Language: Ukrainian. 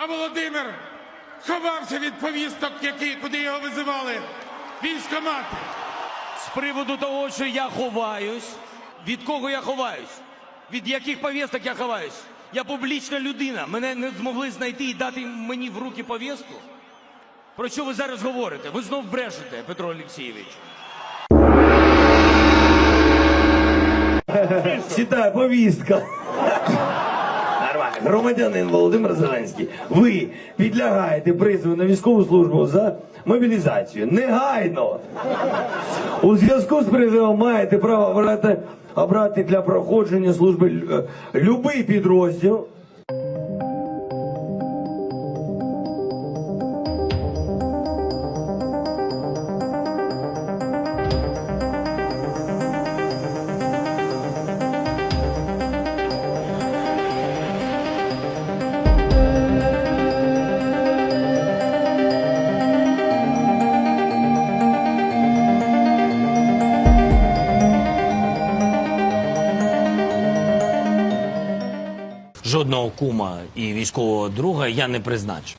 А Володимир ховався від повісток, які, куди його визивали військомати. З приводу того, що я ховаюсь. Від кого я ховаюсь? Від яких повісток я ховаюсь? Я публічна людина. Мене не змогли знайти і дати мені в руки повістку. Про що ви зараз говорите? Ви знов брешете, Петро Олексійович. Читаю, повістка. Громадянин Володимир Зеленський. Ви підлягаєте призову на військову службу за мобілізацію. Негайно. У зв'язку з призовом маєте право обрати, обрати для проходження служби е, любий підрозділ. Жодного кума і військового друга я не призначу.